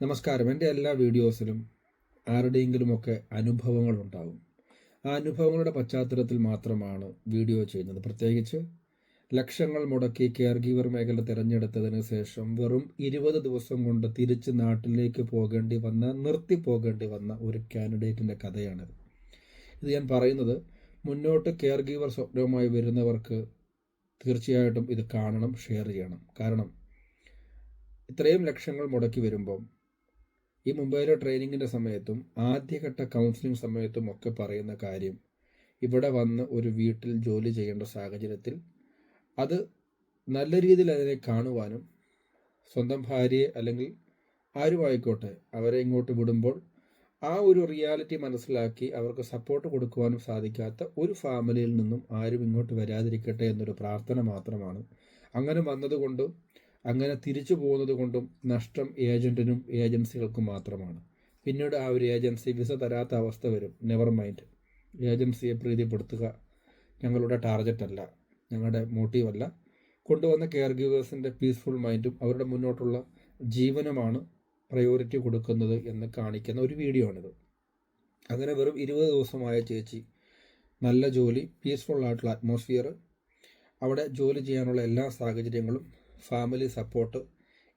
നമസ്കാരം. എന്റെ എല്ലാ വീഡിയോസിലും ആരുടെയെങ്കിലുമൊക്കെ അനുഭവങ്ങൾ ഉണ്ടാകും ആ അനുഭവങ്ങളുടെ പശ്ചാത്തലത്തിൽ മാത്രമാണ് വീഡിയോ ചെയ്യുന്നത്. പ്രത്യേകിച്ച് ലക്ഷങ്ങൾ മുടക്കി കെയർ ഗീവർ മേഖല തിരഞ്ഞെടുത്തതിന് ശേഷം വെറും ഇരുപത് ദിവസം കൊണ്ട് തിരിച്ച് നാട്ടിലേക്ക് പോകേണ്ടി വന്ന നിർത്തി പോകേണ്ടി വന്ന ഒരു കാൻഡിഡേറ്റിന്റെ കഥയാണിത്. ഇത് ഞാൻ പറയുന്നത് മുന്നോട്ട് കെയർ ഗീവർ സ്വപ്നവുമായി വരുന്നവർക്ക് തീർച്ചയായിട്ടും ഇത് കാണണം ഷെയർ ചെയ്യണം. കാരണം ഇത്രയും ലക്ഷങ്ങൾ മുടക്കി വരുമ്പം ഈ മുംബൈയിലെ ട്രെയിനിങ്ങിന്റെ സമയത്തും ആദ്യഘട്ട കൗൺസിലിംഗ് സമയത്തും ഒക്കെ പറയുന്ന കാര്യം ഇവിടെ വന്ന് ഒരു വീട്ടിൽ ജോലി ചെയ്യേണ്ട സാഹചര്യത്തിൽ അത് നല്ല രീതിയിൽ അതിനെ കാണുവാനും സ്വന്തം ഭാര്യയെ അല്ലെങ്കിൽ ആരുമായിക്കോട്ടെ അവരെ ഇങ്ങോട്ട് വിടുമ്പോൾ ആ ഒരു റിയാലിറ്റി മനസ്സിലാക്കി അവർക്ക് സപ്പോർട്ട് കൊടുക്കുവാനും സാധിക്കാത്ത ഒരു ഫാമിലിയിൽ നിന്നും ആരും ഇങ്ങോട്ട് വരാതിരിക്കട്ടെ എന്നൊരു പ്രാർത്ഥന മാത്രമാണ്. അങ്ങനെ വന്നതുകൊണ്ടും അങ്ങനെ തിരിച്ചു പോകുന്നത് കൊണ്ടും നഷ്ടം ഏജന്റിനും ഏജൻസികൾക്കും മാത്രമാണ്. പിന്നീട് ആ ഒരു ഏജൻസി വിസ തരാത്ത അവസ്ഥ വരും. നെവർ മൈൻഡ് ഏജൻസിയെ പ്രീതിപ്പെടുത്തുക ഞങ്ങളുടെ ടാർഗറ്റ് അല്ല. ഞങ്ങളുടെ മോട്ടീവല്ല കൊണ്ടുവന്ന കെയർ ഗീവേഴ്സിന്റെ പീസ്ഫുൾ മൈൻഡും അവരുടെ മുന്നോട്ടുള്ള ജീവനുമാണ് പ്രയോറിറ്റി കൊടുക്കുന്നത് എന്ന് കാണിക്കുന്ന ഒരു വീഡിയോ ആണിത്. അങ്ങനെ വെറും ഇരുപത് ദിവസമായ ചേച്ചി നല്ല ജോലി പീസ്ഫുൾ ആയിട്ടുള്ള അറ്റ്മോസ്ഫിയർ അവിടെ ജോലി ചെയ്യാനുള്ള എല്ലാ സാഹചര്യങ്ങളും ഫാമിലി സപ്പോർട്ട്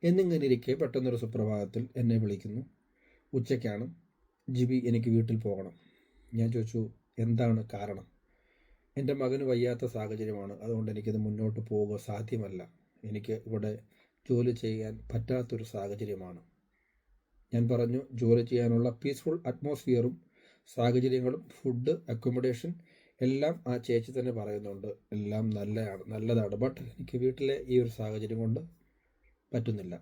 എന്നിങ്ങനെ ഇരിക്കെ പെട്ടെന്നൊരു സുപ്രഭാതത്തിൽ എന്നെ വിളിക്കുന്നു. ഉച്ചയ്ക്കാണ്. ജിബി എനിക്ക് വീട്ടിൽ പോകണം. ഞാൻ ചോദിച്ചു എന്താണ് കാരണം? എന്റെ മകന് വയ്യാത്ത സാഹചര്യമാണ്. അതുകൊണ്ട് എനിക്കിത് മുന്നോട്ട് പോവുക സാധ്യമല്ല. എനിക്ക് ഇവിടെ ജോലി ചെയ്യാൻ പറ്റാത്തൊരു സാഹചര്യമാണ്. ഞാൻ പറഞ്ഞു ജോലി ചെയ്യാനുള്ള പീസ്ഫുൾ അറ്റ്മോസ്ഫിയറും സാഹചര്യങ്ങളും ഫുഡ് അക്കോമഡേഷൻ എല്ലാം ആ ചേച്ചി തന്നെ പറയുന്നുണ്ട്. എല്ലാം നല്ലതാണ് നല്ലതാണ്. ബട്ട് എനിക്ക് വീട്ടിലെ ഈ ഒരു സാഹചര്യം കൊണ്ട് പറ്റുന്നില്ല.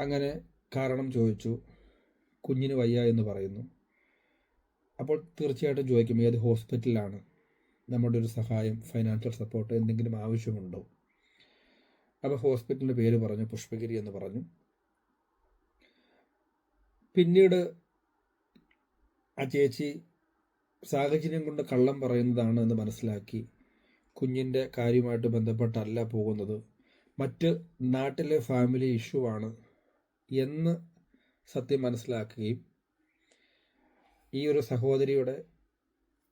അങ്ങനെ കാരണം ചോദിച്ചു. കുഞ്ഞിന് വയ്യ എന്ന് പറയുന്നു. അപ്പോൾ തീർച്ചയായിട്ടും ചോദിക്കും ഏത് ഹോസ്പിറ്റലിലാണ് നമ്മുടെ ഒരു സഹായം ഫൈനാൻഷ്യൽ സപ്പോർട്ട് എന്തെങ്കിലും ആവശ്യമുണ്ടോ? അപ്പോൾ ഹോസ്പിറ്റലിന്റെ പേര് പറഞ്ഞു പുഷ്പഗിരി എന്ന് പറഞ്ഞു. പിന്നീട് ആ ചേച്ചി സാഹചര്യം കൊണ്ട് കള്ളം പറയുന്നതാണ് എന്ന് മനസ്സിലാക്കി കുഞ്ഞിന്റെ കാര്യമായിട്ട് ബന്ധപ്പെട്ടല്ല പോകുന്നത്. മറ്റ് നാട്ടിലെ ഫാമിലി ഇഷ്യൂ ആണ് എന്ന് സത്യം മനസ്സിലാക്കുകയും ഈ ഒരു സഹോദരിയുടെ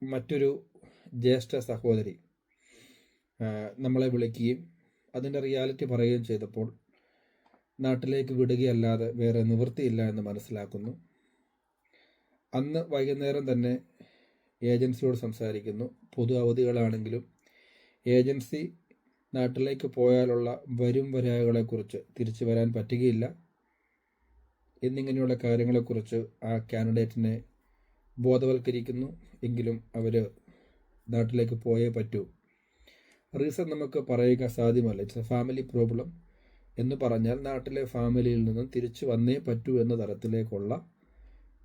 മറ്റൊരു ജ്യേഷ്ഠ സഹോദരി നമ്മളെ വിളിക്കുകയും അതിന്റെ റിയാലിറ്റി പറയുകയും ചെയ്തപ്പോൾ നാട്ടിലേക്ക് വിടുകയല്ലാതെ വേറെ നിവൃത്തിയില്ല എന്ന് മനസ്സിലാക്കുന്നു. അന്ന് വൈകുന്നേരം തന്നെ ഏജൻസിയോട് സംസാരിക്കുന്നു. പൊതു അവധികളാണെങ്കിലും ഏജൻസി നാട്ടിലേക്ക് പോയാലുള്ള വരും വരായകളെക്കുറിച്ച് തിരിച്ചു വരാൻ പറ്റുകയില്ല. എന്നിങ്ങനെയുള്ള കാര്യങ്ങളെക്കുറിച്ച് ആ കാൻഡിഡേറ്റിനെ ബോധവൽക്കരിക്കുന്നു. എങ്കിലും അവർ നാട്ടിലേക്ക് പോയേ പറ്റൂ. റീസൺ നമുക്ക് പറയുക സാധ്യമല്ല. ഇറ്റ്സ് എ ഫാമിലി പ്രോബ്ലം എന്ന് പറഞ്ഞാൽ നാട്ടിലെ ഫാമിലിയിൽ നിന്നും തിരിച്ചു വന്നേ പറ്റൂ എന്ന തരത്തിലേക്കുള്ള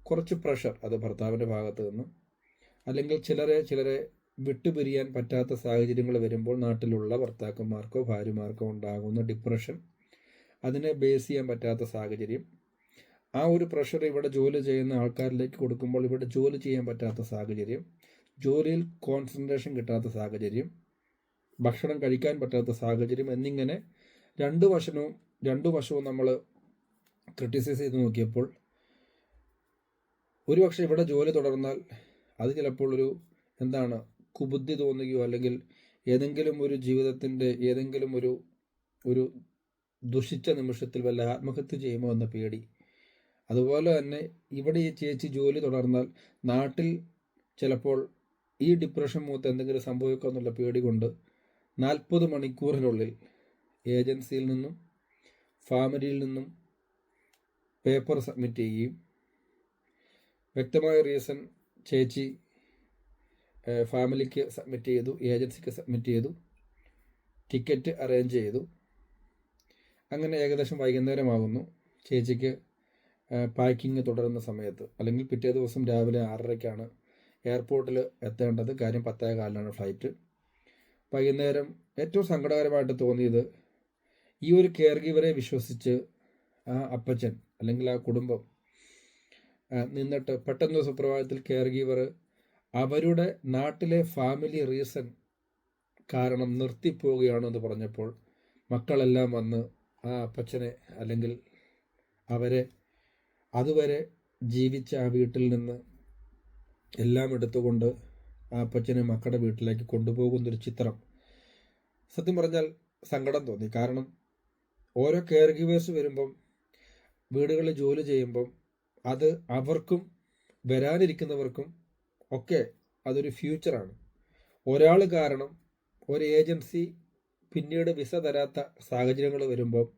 കുറച്ച് പ്രഷർ അത് ഭർത്താവിന്റെ ഭാഗത്തു നിന്നും അല്ലെങ്കിൽ ചിലരെ ചിലരെ വിട്ടുപിരിയാൻ പറ്റാത്ത സാഹചര്യങ്ങൾ വരുമ്പോൾ നാട്ടിലുള്ള ഭർത്താക്കന്മാർക്കോ ഭാര്യമാർക്കോ ഉണ്ടാകുന്ന ഡിപ്രഷൻ അതിനെ ബേസ് ചെയ്യാൻ പറ്റാത്ത സാഹചര്യം. ആ ഒരു പ്രഷർ ഇവിടെ ജോലി ചെയ്യുന്ന ആൾക്കാരിലേക്ക് കൊടുക്കുമ്പോൾ ഇവിടെ ജോലി ചെയ്യാൻ പറ്റാത്ത സാഹചര്യം. ജോലിയിൽ കോൺസെൻട്രേഷൻ കിട്ടാത്ത സാഹചര്യം. ഭക്ഷണം കഴിക്കാൻ പറ്റാത്ത സാഹചര്യം എന്നിങ്ങനെ രണ്ട് വശവും രണ്ടു വശവും നമ്മൾ ക്രിട്ടിസൈസ് ചെയ്ത് നോക്കിയപ്പോൾ ഒരുപക്ഷെ ഇവിടെ ജോലി തുടർന്നാൽ അത് ചിലപ്പോൾ ഒരു എന്താണ് കുബുദ്ധി തോന്നുകയോ അല്ലെങ്കിൽ ഏതെങ്കിലും ഒരു ജീവിതത്തിന്റെ ഏതെങ്കിലും ഒരു ഒരു ദുഷിച്ച നിമിഷത്തിൽ വല്ല ആത്മഹത്യ ചെയ്യുമോ എന്ന പേടി. അതുപോലെ തന്നെ ഇവിടെ ഈ ചേച്ചി ജോലി തുടർന്നാൽ നാട്ടിൽ ചിലപ്പോൾ ഈ ഡിപ്രഷൻ മൂത്ത് എന്തെങ്കിലും സംഭവിക്കുമോ എന്നുള്ള പേടി കൊണ്ട് നാൽപ്പത് മണിക്കൂറിനുള്ളിൽ ഏജൻസിയിൽ നിന്നും ഫാമിലിയിൽ നിന്നും പേപ്പർ സബ്മിറ്റ് ചെയ്യുകയും വ്യക്തമായ റീസൺ ചേച്ചി ഫാമിലിക്ക് സബ്മിറ്റ് ചെയ്തു ഏജൻസിക്ക് സബ്മിറ്റ് ചെയ്തു ടിക്കറ്റ് അറേഞ്ച് ചെയ്തു. അങ്ങനെ ഏകദേശം വൈകുന്നേരമാകുന്നു. ചേച്ചിക്ക് പാക്കിങ് തുടരുന്ന സമയത്ത് അല്ലെങ്കിൽ പിറ്റേ ദിവസം രാവിലെ ആറരയ്ക്കാണ് എയർപോർട്ടിൽ എത്തേണ്ടത്. കാര്യം പത്തേ കാലിലാണ് ഫ്ലൈറ്റ്. വൈകുന്നേരം ഏറ്റവും സങ്കടകരമായിട്ട് തോന്നിയത് ഈ ഒരു കെയർ ഗീവറെ വിശ്വസിച്ച് ആ അപ്പച്ചൻ അല്ലെങ്കിൽ ആ കുടുംബം നിന്നിട്ട് പെട്ടെന്ന് സുപ്രഭാതത്തിൽ കെയർ ഗീവർ അവരുടെ നാട്ടിലെ ഫാമിലി റീസൺ കാരണം നിർത്തിപ്പോവുകയാണെന്ന് പറഞ്ഞപ്പോൾ മക്കളെല്ലാം വന്ന് ആ അപ്പച്ചനെ അല്ലെങ്കിൽ അവരെ അതുവരെ ജീവിച്ച ആ വീട്ടിൽ നിന്ന് എല്ലാം എടുത്തുകൊണ്ട് ആ അപ്പച്ചനെ മക്കളുടെ വീട്ടിലേക്ക് കൊണ്ടുപോകുന്നൊരു ചിത്രം. സത്യം പറഞ്ഞാൽ സങ്കടം തോന്നി. കാരണം ഓരോ കെയർ ഗീവേഴ്സ് വരുമ്പം വീടുകളിൽ ജോലി ചെയ്യുമ്പം അത് അവർക്കും വരാനിരിക്കുന്നവർക്കും ഒക്കെ അതൊരു ഫ്യൂച്ചറാണ്. ഒരാൾ കാരണം ഒരു ഏജൻസി പിന്നീട് വിസ തരാത്ത സാഹചര്യങ്ങൾ വരുമ്പോൾ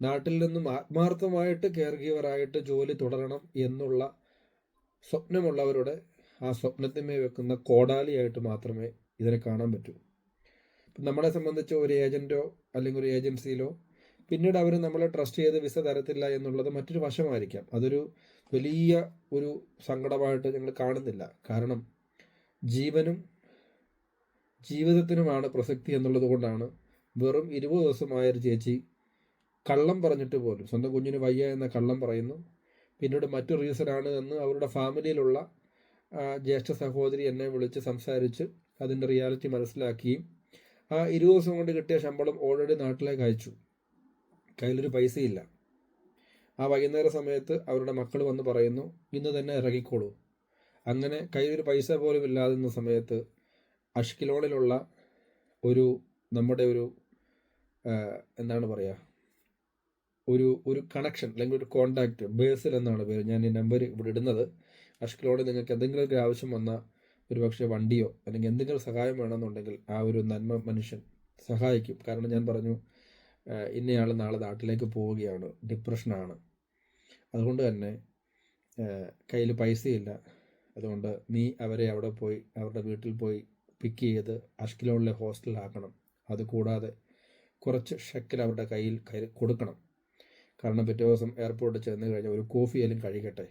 നാട്ടിൽ നിന്നും ആത്മാർത്ഥമായിട്ട് കെയർ ഗീവറായിട്ട് ജോലി തുടരണം എന്നുള്ള സ്വപ്നമുള്ളവരുടെ ആ സ്വപ്നത്തിന്മേ വെക്കുന്ന കോടാലിയായിട്ട് മാത്രമേ ഇതിനെ കാണാൻ പറ്റൂ. നമ്മളെ സംബന്ധിച്ച് ഒരു ഏജന്റോ അല്ലെങ്കിൽ ഒരു ഏജൻസിയിലോ പിന്നീട് അവർ നമ്മളെ ട്രസ്റ്റ് ചെയ്ത് വിസ തരത്തില്ല എന്നുള്ളത് മറ്റൊരു വശമായിരിക്കാം. അതൊരു വലിയ ഒരു സങ്കടമായിട്ട് ഞങ്ങൾ കാണുന്നില്ല. കാരണം ജീവനും ജീവിതത്തിനുമാണ് പ്രസക്തി എന്നുള്ളത് കൊണ്ടാണ് വെറും ഇരുപത് ദിവസമായ ഒരു ചേച്ചി കള്ളം പറഞ്ഞിട്ട് പോലും സ്വന്തം കുഞ്ഞിന് വയ്യ എന്ന കള്ളം പറയുന്നു. പിന്നീട് മറ്റു റീസണാണ് എന്ന് അവരുടെ ഫാമിലിയിലുള്ള ജ്യേഷ്ഠ സഹോദരി എന്നെ വിളിച്ച് സംസാരിച്ച് അതിന്റെ റിയാലിറ്റി മനസ്സിലാക്കുകയും ആ ഇരുപത് ദിവസം കൊണ്ട് കിട്ടിയ ശമ്പളം ഓൾറെഡി നാട്ടിലേക്ക് അയച്ചു. കയ്യിലൊരു പൈസയില്ല. ആ വൈകുന്നേര സമയത്ത് അവരുടെ മക്കൾ വന്ന് പറയുന്നു ഇന്ന് തന്നെ ഇറങ്ങിക്കോളൂ. അങ്ങനെ കയ്യിലൊരു പൈസ പോലും ഇല്ലാതിരുന്ന സമയത്ത് അഷ്കിലോണിലുള്ള ഒരു നമ്മുടെ ഒരു എന്താണ് പറയുക ഒരു ഒരു കണക്ഷൻ അല്ലെങ്കിൽ ഒരു കോണ്ടാക്റ്റ് ബേസിൽ എന്നാണ് പേര്. ഞാൻ ഈ നമ്പർ ഇവിടെ ഇടുന്നത്. അഷ്കിലോണിൽ നിങ്ങൾക്ക് എന്തെങ്കിലും ഒരു ആവശ്യം വന്ന ഒരു പക്ഷേ വണ്ടിയോ അല്ലെങ്കിൽ എന്തെങ്കിലും സഹായം വേണമെന്നുണ്ടെങ്കിൽ ആ ഒരു നന്മ മനുഷ്യൻ സഹായിക്കും. കാരണം ഞാൻ പറഞ്ഞു ഇന്നയാൾ നാളെ നാട്ടിലേക്ക് പോവുകയാണ്. ഡിപ്രഷനാണ്. അതുകൊണ്ട് തന്നെ കയ്യിൽ പൈസയില്ല. അതുകൊണ്ട് നീ അവരെ അവിടെ പോയി അവരുടെ വീട്ടിൽ പോയി പിക്ക് ചെയ്ത് അഷ്കിലോണിലെ ഹോസ്റ്റലിലാക്കണം അതുകൂടാതെ കുറച്ച് ഷെക്കൽ അവരുടെ കയ്യിൽ കൊടുക്കണം. കാരണം പിറ്റേ ദിവസം എയർപോർട്ടിൽ ചെന്ന് കഴിഞ്ഞാൽ ഒരു കോഫിയായാലും കഴിക്കട്ടെ.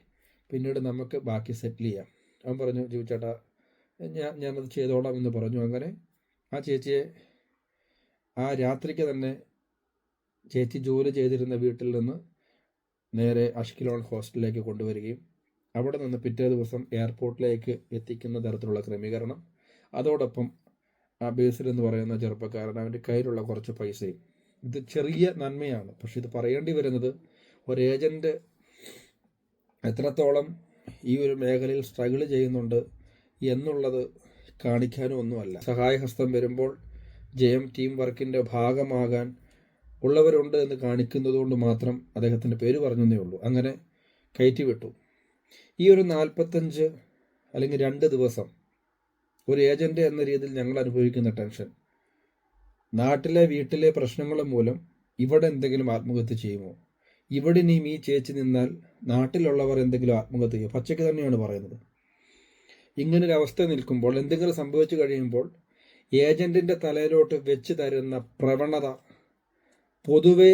പിന്നീട് നമുക്ക് ബാക്കി സെറ്റിൽ ചെയ്യാം. അവൻ പറഞ്ഞു ജീവിച്ചേട്ടാ ഞാൻ ഞാനത് ചെയ്തോളാം എന്ന് പറഞ്ഞു. അങ്ങനെ ആ ചേച്ചിയെ ആ രാത്രിക്ക് തന്നെ ചേച്ചി ജോലി ചെയ്തിരുന്ന വീട്ടിൽ നിന്ന് നേരെ അഷ്കിലോൺ ഹോസ്റ്റലിലേക്ക് കൊണ്ടുവരികയും അവിടെ നിന്ന് പിറ്റേ ദിവസം എയർപോർട്ടിലേക്ക് എത്തിക്കുന്ന തരത്തിലുള്ള ക്രമീകരണം. അതോടൊപ്പം ആ ബേസിൽ എന്ന് പറയുന്ന ചെറുപ്പക്കാരൻ അവന്റെ കയ്യിലുള്ള കുറച്ച് പൈസയും. ഇത് ചെറിയ നന്മയാണ്. പക്ഷെ ഇത് പറയേണ്ടി വരുന്നത് ഒരു ഏജന്റ് എത്രത്തോളം ഈ ഒരു മേഖലയിൽ സ്ട്രഗിൾ ചെയ്യുന്നുണ്ട് എന്നുള്ളത് കാണിക്കാനും ഒന്നുമല്ല. സഹായഹസ്തം വരുമ്പോൾ ജയം ടീം വർക്കിന്റെ ഭാഗമാകാൻ ഉള്ളവരുണ്ട് എന്ന് കാണിക്കുന്നതുകൊണ്ട് മാത്രം അദ്ദേഹത്തിന്റെ പേര് പറഞ്ഞതേ ഉള്ളൂ. അങ്ങനെ കയറ്റി വിട്ടു. ഈ ഒരു നാൽപ്പത്തഞ്ച് അല്ലെങ്കിൽ രണ്ട് ദിവസം ഒരു ഏജന്റ് എന്ന രീതിയിൽ ഞങ്ങൾ അനുഭവിക്കുന്ന ടെൻഷൻ. നാട്ടിലെ വീട്ടിലെ പ്രശ്നങ്ങൾ മൂലം ഇവിടെ എന്തെങ്കിലും ആത്മഹത്യ ചെയ്യുമോ? ഇവിടെ ഇനിയും ഈ ചേച്ചി നിന്നാൽ നാട്ടിലുള്ളവർ എന്തെങ്കിലും ആത്മഹത്യ ചെയ്യുമോ പച്ചയ്ക്ക് തന്നെയാണ് പറയുന്നത്. ഇങ്ങനൊരു അവസ്ഥ നിൽക്കുമ്പോൾ എന്തെങ്കിലും സംഭവിച്ചു കഴിയുമ്പോൾ ഏജന്റിന്റെ തലയിലോട്ട് വെച്ച് തരുന്ന പ്രവണത പൊതുവെ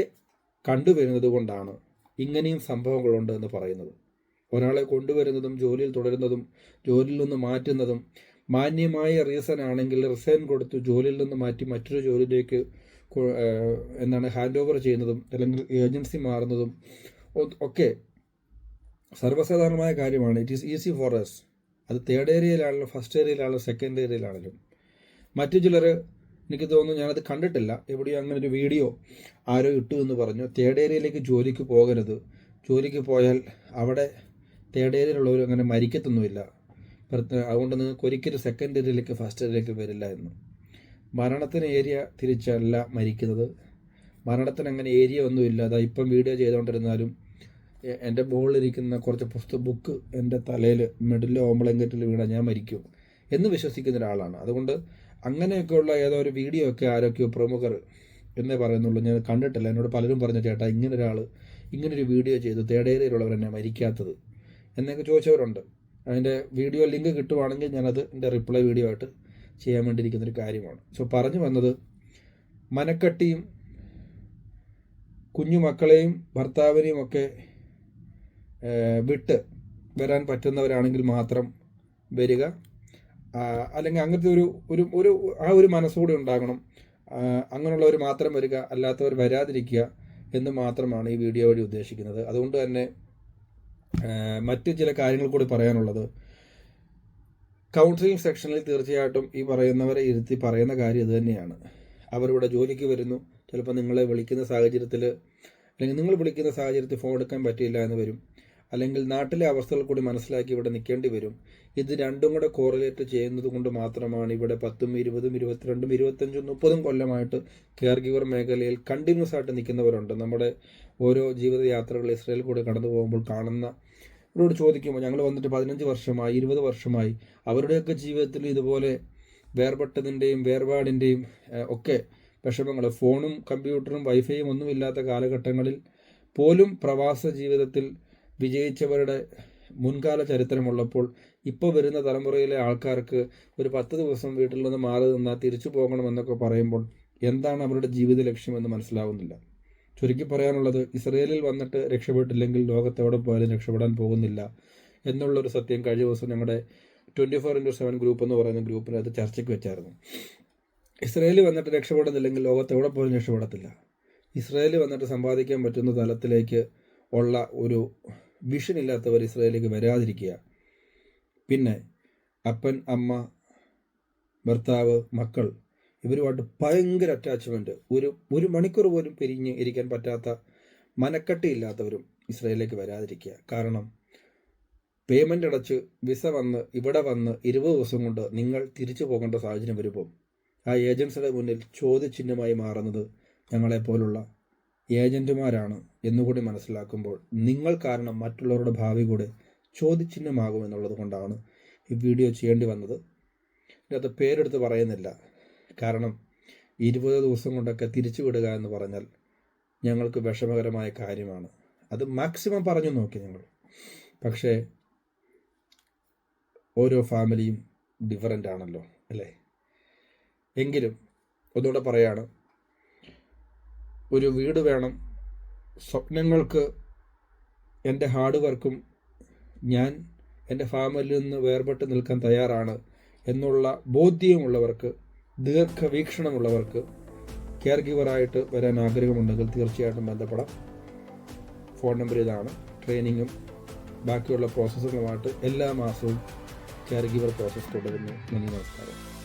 കണ്ടുവരുന്നത് കൊണ്ടാണ് ഇങ്ങനെയും സംഭവങ്ങളുണ്ട് എന്ന് പറയുന്നത്. ഒരാളെ കൊണ്ടുവരുന്നതും ജോലിയിൽ തുടരുന്നതും ജോലിയിൽ നിന്ന് മാറ്റുന്നതും മാന്യമായ റീസൺ ആണെങ്കിൽ റിസൈൻ കൊടുത്ത് ജോലിയിൽ നിന്ന് മാറ്റി മറ്റൊരു ജോലിയിലേക്ക് എന്താണ് ഹാൻഡ് ഓവർ ചെയ്യുന്നതും അല്ലെങ്കിൽ ഏജൻസി മാറുന്നതും ഒക്കെ സർവസാധാരണമായ കാര്യമാണ്. It is easy for us അത് തേർഡ് ഏരിയയിലാണെങ്കിലും ഫസ്റ്റ് ഏരിയയിലാണെങ്കിലും സെക്കൻഡ് ഏരിയയിലാണെങ്കിലും മറ്റു ചിലർ എനിക്ക് തോന്നുന്നു ഞാനത് കണ്ടിട്ടില്ല. എവിടെയോ അങ്ങനെ ഒരു വീഡിയോ ആരോ ഇട്ടു എന്ന് പറഞ്ഞു. തേർഡ് ഏരിയയിലേക്ക് ജോലിക്ക് പോകരുത്. ജോലിക്ക് പോയാൽ അവിടെ തേർഡ് ഏരിയയിലുള്ളവർ അങ്ങനെ മരിക്കത്തൊന്നുമില്ല. അതുകൊണ്ട് നിങ്ങൾക്ക് ഒരിക്കലും സെക്കൻഡ് ഏരിയയിലേക്ക് ഫസ്റ്റ് ഏരിയയിലേക്ക് വരില്ല എന്ന്. മരണത്തിന് ഏരിയ തിരിച്ചല്ല മരിക്കുന്നത്. മരണത്തിന് അങ്ങനെ ഏരിയ ഒന്നുമില്ല. അതാ ഇപ്പം വീഡിയോ ചെയ്തുകൊണ്ടിരുന്നാലും എന്റെ മുകളിലിരിക്കുന്ന കുറച്ച് പുസ്തക ബുക്ക് എന്റെ തലയിൽ മിഡിലോ ഓംബ്ലങ്കറ്റിൽ വീണാൽ ഞാൻ മരിക്കും എന്ന് വിശ്വസിക്കുന്ന ഒരാളാണ്. അതുകൊണ്ട് അങ്ങനെയൊക്കെയുള്ള ഏതോ ഒരു വീഡിയോ ഒക്കെ ആരൊക്കെയോ പ്രമുഖർ എന്നേ പറയുന്നുള്ളൂ. ഞാൻ കണ്ടിട്ടില്ല. എന്നോട് പലരും പറഞ്ഞു ചേട്ടാ ഇങ്ങനെ ഒരാൾ ഇങ്ങനൊരു വീഡിയോ ചെയ്തു. തേടേരയിലുള്ളവർ എന്നെ മരിക്കാത്തത്. എന്നൊക്കെ ചോദിച്ചവരുണ്ട്. അതിന്റെ വീഡിയോ ലിങ്ക് കിട്ടുവാണെങ്കിൽ ഞാനത് എന്റെ റിപ്ലൈ വീഡിയോ ആയിട്ട് ചെയ്യാൻ വേണ്ടിയിരിക്കുന്നൊരു കാര്യമാണ്. സോ പറഞ്ഞു വന്നത് മനക്കട്ടിയും കുഞ്ഞു മക്കളെയും ഭർത്താവിനെയും ഒക്കെ വിട്ട് വരാൻ പറ്റുന്നവരാണെങ്കിൽ മാത്രം വരിക അല്ലെങ്കിൽ അങ്ങനത്തെ ഒരു ഒരു ഒരു ആ ഒരു മനസ്സുകൂടി ഉണ്ടാകണം. അങ്ങനെയുള്ളവർ മാത്രം വരിക അല്ലാത്തവർ വരാതിരിക്കുക എന്ന് മാത്രമാണ് ഈ വീഡിയോ വഴി ഉദ്ദേശിക്കുന്നത്. അതുകൊണ്ട് തന്നെ മറ്റ് ചില കാര്യങ്ങൾ കൂടി പറയാനുള്ളത്. കൗൺസിലിംഗ് സെക്ഷനിൽ തീർച്ചയായിട്ടും ഈ പറയുന്നവരെ ഇരുത്തി പറയുന്ന കാര്യം ഇത് തന്നെയാണ്. അവരിവിടെ ജോലിക്ക് വരുന്നു. ചിലപ്പോൾ നിങ്ങളെ വിളിക്കുന്ന സാഹചര്യത്തിൽ അല്ലെങ്കിൽ നിങ്ങൾ വിളിക്കുന്ന സാഹചര്യത്തിൽ ഫോൺ എടുക്കാൻ പറ്റിയില്ല എന്ന് വരും. അല്ലെങ്കിൽ നാട്ടിലെ അവസ്ഥകൾ കൂടി മനസ്സിലാക്കി ഇവിടെ നിൽക്കേണ്ടി വരും. ഇത് രണ്ടും കൂടെ കോറിലേറ്റ് ചെയ്യുന്നത് കൊണ്ട് മാത്രമാണ് ഇവിടെ പത്തും ഇരുപതും ഇരുപത്തിരണ്ടും ഇരുപത്തഞ്ചും മുപ്പതും കൊല്ലമായിട്ട് കെയർ ഗിവർ മേഖലയിൽ കണ്ടിന്യൂസ് ആയിട്ട് നിൽക്കുന്നവരുണ്ട്. നമ്മുടെ ഓരോ ജീവിതയാത്രകൾ ഇസ്രയേൽ കൂടെ കടന്നു പോകുമ്പോൾ കാണുന്ന അവരോട് ചോദിക്കുമ്പോൾ ഞങ്ങൾ വന്നിട്ട് പതിനഞ്ച് വർഷമായി ഇരുപത് വർഷമായി അവരുടെയൊക്കെ ജീവിതത്തിൽ ഇതുപോലെ വേർപെട്ടതിന്റെയും വേർപാടിന്റെയും ഒക്കെ വിഷമങ്ങൾ. ഫോണും കമ്പ്യൂട്ടറും വൈഫൈയും ഒന്നുമില്ലാത്ത കാലഘട്ടങ്ങളിൽ പോലും പ്രവാസ ജീവിതത്തിൽ വിജയിച്ചവരുടെ മുൻകാല ചരിത്രമുള്ളപ്പോൾ ഇപ്പോൾ വരുന്ന തലമുറയിലെ ആൾക്കാർക്ക് ഒരു പത്ത് ദിവസം വീട്ടിൽ നിന്ന് മാറി നിന്നാൽ തിരിച്ചു പോകണമെന്നൊക്കെ പറയുമ്പോൾ എന്താണ് അവരുടെ ജീവിത ലക്ഷ്യമെന്ന് മനസ്സിലാവുന്നില്ല. ചുരുക്കി പറയാനുള്ളത് ഇസ്രയേലിൽ വന്നിട്ട് രക്ഷപ്പെട്ടില്ലെങ്കിൽ ലോകത്തെവിടെ പോയാലും രക്ഷപ്പെടാൻ പോകുന്നില്ല എന്നുള്ളൊരു സത്യം കഴിഞ്ഞ ദിവസം ഞങ്ങളുടെ twenty four into seven group എന്ന് പറയുന്ന ഗ്രൂപ്പിനകത്ത് ചർച്ചയ്ക്ക് വെച്ചായിരുന്നു. ഇസ്രയേലിൽ വന്നിട്ട് രക്ഷപ്പെടുന്നില്ലെങ്കിൽ ലോകത്തെവിടെ പോലും രക്ഷപ്പെടത്തില്ല. ഇസ്രയേലിൽ വന്നിട്ട് സമ്പാദിക്കാൻ പറ്റുന്ന തലത്തിലേക്ക് ഉള്ള ഒരു വിഷൻ ഇല്ലാത്തവർ ഇസ്രായേലിലേക്ക് വരാതിരിക്കുക. പിന്നെ അപ്പൻ അമ്മ ഭർത്താവ് മക്കൾ ഇവരുമായിട്ട് ഭയങ്കര അറ്റാച്ച്മെന്റ് ഒരു ഒരു മണിക്കൂർ പോലും പിരിഞ്ഞ് ഇരിക്കാൻ പറ്റാത്ത മനക്കട്ടിയില്ലാത്തവരും ഇസ്രായേലിലേക്ക് വരാതിരിക്കുക. കാരണം പേയ്മെന്റ് അടച്ച് വിസ വന്ന് ഇവിടെ വന്ന് ഇരുപത് ദിവസം കൊണ്ട് നിങ്ങൾ തിരിച്ചു പോകേണ്ട സാഹചര്യം വരുമ്പോൾ ആ ഏജൻസിയുടെ മുന്നിൽ ചോദ്യചിഹ്നമായി മാറുന്നത് ഞങ്ങളെപ്പോലുള്ള ഏജന്റുമാരാണ് എന്നുകൂടി മനസ്സിലാക്കുമ്പോൾ നിങ്ങൾ കാരണം മറ്റുള്ളവരുടെ ഭാവി കൂടെ ചോദ്യചിഹ്നമാകും എന്നുള്ളത് കൊണ്ടാണ് ഈ വീഡിയോ ചെയ്യേണ്ടി വന്നത്. ഇതിനകത്ത് പേരെടുത്ത് പറയുന്നില്ല. കാരണം ഇരുപത് ദിവസം കൊണ്ടൊക്കെ തിരിച്ചു വിടുക എന്ന് പറഞ്ഞാൽ ഞങ്ങൾക്ക് വിഷമകരമായ കാര്യമാണ്. അത് മാക്സിമം പറഞ്ഞു നോക്കി ഞങ്ങൾ പക്ഷേ ഓരോ ഫാമിലിയും ഡിഫറന്റ് ആണല്ലോ അല്ലേ? എങ്കിലും ഒന്നുകൂടെ പറയാണ് ഒരു വീട് വേണം. സ്വപ്നങ്ങൾക്ക് എന്റെ ഹാർഡ് വർക്കും ഞാൻ എന്റെ ഫാമിലിയിൽ നിന്ന് വേർപെട്ട് നിൽക്കാൻ തയ്യാറാണ് എന്നുള്ള ബോധ്യമുള്ളവർക്ക് ദീർഘവീക്ഷണമുള്ളവർക്ക് കെയർ ഗിവറായിട്ട് വരാൻ ആഗ്രഹമുണ്ടെങ്കിൽ തീർച്ചയായിട്ടും ബന്ധപ്പെടാം. ഫോൺ നമ്പർ ഇതാണ്. ട്രെയിനിങ്ങും ബാക്കിയുള്ള പ്രോസസ്സുകളുമായിട്ട് എല്ലാ മാസവും കെയർ ഗിവർ പ്രോസസ്സ് തുടരുന്നു. നന്ദി നമസ്കാരം.